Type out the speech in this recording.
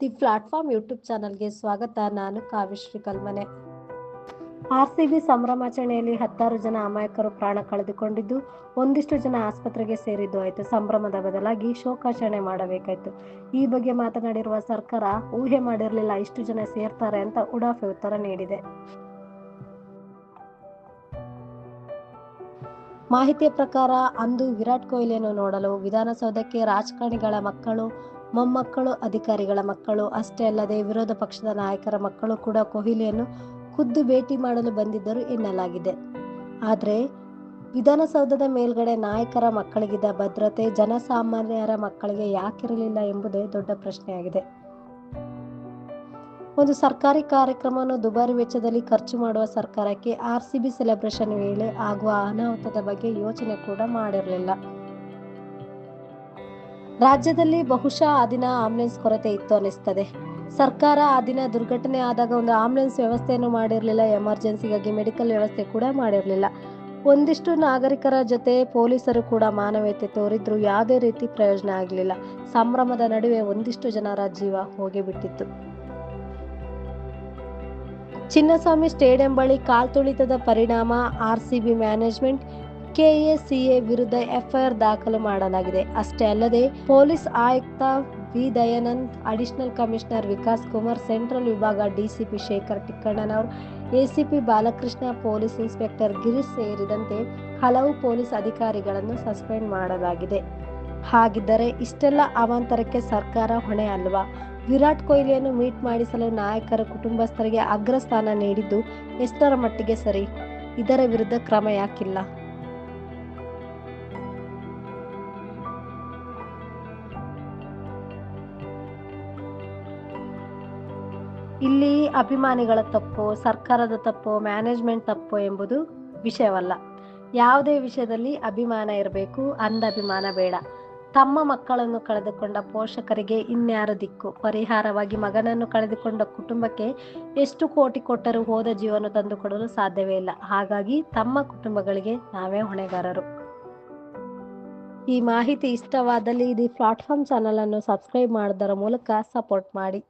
Platform YouTube ಚಾನಲ್ಗೆ ಸ್ವಾಗತ. ನಾನು ಕಾವ್ಯಶ್ರೀ ಕಲ್ಮನೆ ಆರ್ಸಿಬಿ ಸಂಭ್ರಮಾಚರಣೆಯಲ್ಲಿ ಹತ್ತಾರು ಜನ ಅಮಾಯಕರು ಪ್ರಾಣ ಕಳೆದುಕೊಂಡಿದ್ದು, ಒಂದಿಷ್ಟು ಜನ ಆಸ್ಪತ್ರೆಗೆ ಸೇರಿದ್ದು ಆಯಿತು. ಸಂಭ್ರಮದ ಬದಲಾಗಿ ಶೋಕಾಚರಣೆ ಮಾಡಬೇಕಾಯಿತು. ಈ ಬಗ್ಗೆ ಮಾತನಾಡಿರುವ ಸರ್ಕಾರ, ಊಹೆ ಮಾಡಿರಲಿಲ್ಲ, ಇಷ್ಟು ಜನ ಸೇರ್ತಾರೆ ಅಂತ ಉಡಾಫೆ ಉತ್ತರ ನೀಡಿದೆ. ಮಾಹಿತಿಯ ಪ್ರಕಾರ, ಅಂದು ವಿರಾಟ್ ಕೊಹ್ಲಿಯನ್ನು ನೋಡಲು ವಿಧಾನಸೌಧಕ್ಕೆ ರಾಜಕಾರಣಿಗಳ ಮಕ್ಕಳು ಮೊಮ್ಮಕ್ಕಳು, ಅಧಿಕಾರಿಗಳ ಮಕ್ಕಳು, ಅಷ್ಟೇ ಅಲ್ಲದೆ ವಿರೋಧ ಪಕ್ಷದ ನಾಯಕರ ಮಕ್ಕಳು ಕೂಡ ಕೊಹ್ಲಿಯನ್ನು ಖುದ್ದು ಭೇಟಿ ಮಾಡಲು ಬಂದಿದ್ದರು ಎನ್ನಲಾಗಿದೆ. ಆದರೆ, ವಿಧಾನಸೌಧದ ಮೇಲ್ಗಡೆ ನಾಯಕರ ಮಕ್ಕಳಿಗಿದ್ದ ಭದ್ರತೆ ಜನಸಾಮಾನ್ಯರ ಮಕ್ಕಳಿಗೆ ಯಾಕಿರಲಿಲ್ಲ ಎಂಬುದೇ ದೊಡ್ಡ ಪ್ರಶ್ನೆಯಾಗಿದೆ. ಒಂದು ಸರ್ಕಾರಿ ಕಾರ್ಯಕ್ರಮವನ್ನು ದುಬಾರಿ ವೆಚ್ಚದಲ್ಲಿ ಖರ್ಚು ಮಾಡುವ ಸರ್ಕಾರಕ್ಕೆ ಆರ್ ಸಿ ಬಿ ಸೆಲೆಬ್ರೇಷನ್ ವೇಳೆ ಆಗುವ ಅನಾಹುತದ ಬಗ್ಗೆ ಯೋಚನೆ ಕೂಡ ಮಾಡಿರಲಿಲ್ಲ. ರಾಜ್ಯದಲ್ಲಿ ಬಹುಶಃ ಆ ದಿನ ಆಂಬುಲೆನ್ಸ್ ಕೊರತೆ ಇತ್ತು ಅನಿಸ್ತದೆ ಸರ್ಕಾರ ಆ ದಿನ ದುರ್ಘಟನೆ ಆದಾಗ ಒಂದು ಆಂಬುಲೆನ್ಸ್ ವ್ಯವಸ್ಥೆಯನ್ನು ಮಾಡಿರಲಿಲ್ಲ, ಎಮರ್ಜೆನ್ಸಿಗಾಗಿ ಮೆಡಿಕಲ್ ವ್ಯವಸ್ಥೆ ಕೂಡ ಮಾಡಿರಲಿಲ್ಲ. ಒಂದಿಷ್ಟು ನಾಗರಿಕರ ಜೊತೆ ಪೊಲೀಸರು ಕೂಡ ಮಾನವೀಯತೆ ತೋರಿದ್ರು, ಯಾವುದೇ ರೀತಿ ಪ್ರಯೋಜನ ಆಗಲಿಲ್ಲ. ಸಂಭ್ರಮದ ನಡುವೆ ಒಂದಿಷ್ಟು ಜನರ ಜೀವ ಹೋಗಿಬಿಟ್ಟಿತ್ತು. ಚಿನ್ನಸ್ವಾಮಿ ಸ್ಟೇಡಿಯಂ ಬಳಿ ಕಾಲ್ತುಳಿತದ ಪರಿಣಾಮ, ಆರ್ಸಿಬಿ ಮ್ಯಾನೇಜ್ಮೆಂಟ್ ಕೆಎಸಿಎ ವಿರುದ್ಧ ಎಫ್ಐಆರ್ ದಾಖಲು ಮಾಡಲಾಗಿದೆ. ಅಷ್ಟೇ ಅಲ್ಲದೆ, ಪೊಲೀಸ್ ಆಯುಕ್ತ V. Dayanand, additional commissioner Vikas Kumar, central ವಿಭಾಗ DCP Shekhar Tikkannanavar ACP Balakrishna, police inspector Girish ಸೇರಿದಂತೆ ಹಲವು ಪೊಲೀಸ್ ಅಧಿಕಾರಿಗಳನ್ನು ಸಸ್ಪೆಂಡ್ ಮಾಡಲಾಗಿದೆ. ಹಾಗಿದ್ದರೆ ಇಷ್ಟೆಲ್ಲ ಅವಾಂತರಕ್ಕೆ ಸರ್ಕಾರ ಹೊಣೆ ಅಲ್ವಾ? ವಿರಾಟ್ ಕೊಹ್ಲಿಯನ್ನು ಮೀಟ್ ಮಾಡಿಸಲು ನಾಯಕರ ಕುಟುಂಬಸ್ಥರಿಗೆ ಅಗ್ರಸ್ಥಾನ ನೀಡಿದ್ದು ಎಷ್ಟರ ಮಟ್ಟಿಗೆ ಸರಿ? ಇದರ ವಿರುದ್ಧ ಕ್ರಮ ಯಾಕಿಲ್ಲ? ಇಲ್ಲಿ ಅಭಿಮಾನಿಗಳ ತಪ್ಪು, ಸರ್ಕಾರದ ತಪ್ಪು ಮ್ಯಾನೇಜ್ಮೆಂಟ್ ತಪ್ಪು ಎಂಬುದು ವಿಷಯವಲ್ಲ. ಯಾವುದೇ ವಿಷಯದಲ್ಲಿ ಅಭಿಮಾನ ಇರಬೇಕು ಅಂಧಭಿಮಾನ ಬೇಡ. ತಮ್ಮ ಮಕ್ಕಳನ್ನು ಕಳೆದುಕೊಂಡ ಪೋಷಕರಿಗೆ ಇನ್ಯಾರು ದಿಕ್ಕು? ಪರಿಹಾರವಾಗಿ ಮಗನನ್ನು ಕಳೆದುಕೊಂಡ ಕುಟುಂಬಕ್ಕೆ ಎಷ್ಟು ಕೋಟಿ ಕೊಟ್ಟರೂ ಹೋದ ಜೀವನ ತಂದುಕೊಡಲು ಸಾಧ್ಯವೇ ಇಲ್ಲ. ಹಾಗಾಗಿ ತಮ್ಮ ಕುಟುಂಬಗಳಿಗೆ ನಾವೇ ಹೊಣೆಗಾರರು. ಈ ಮಾಹಿತಿ ಇಷ್ಟವಾದಲ್ಲಿ ಇದು ಪ್ಲಾಟ್ಫಾರ್ಮ್ ಚಾನಲನ್ನು ಸಬ್ಸ್ಕ್ರೈಬ್ ಮಾಡೋದರ ಮೂಲಕ ಸಪೋರ್ಟ್ ಮಾಡಿ.